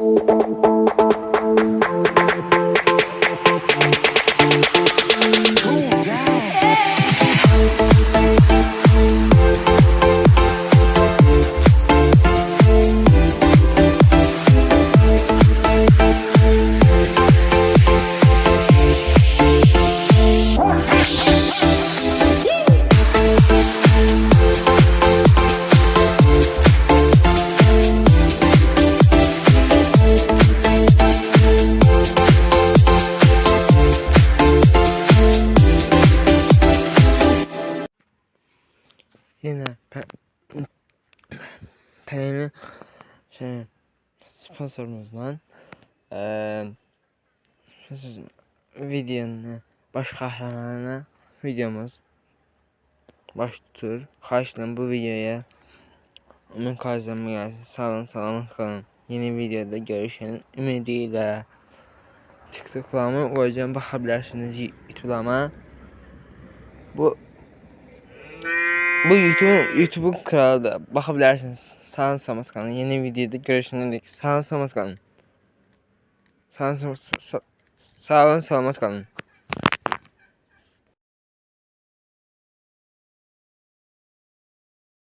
Música yine pe peynir şey sponsorumuzdan e, videonun baş kahramanına videomuz baş tutur. Karşılığın bu videoya ömür kazanma gelsin. Sağ olun, kalın. Yeni videoda görüşenin ümidiyle. TikTok'larımı koyacağım bakabilirsiniz YouTube'larıma. Bu bu YouTube YouTube kanalda bakabilirsiniz. Sağın Samet kanalı yeni videoda görüşene dek sağın Samet kanalı. Sağın Samet sağ,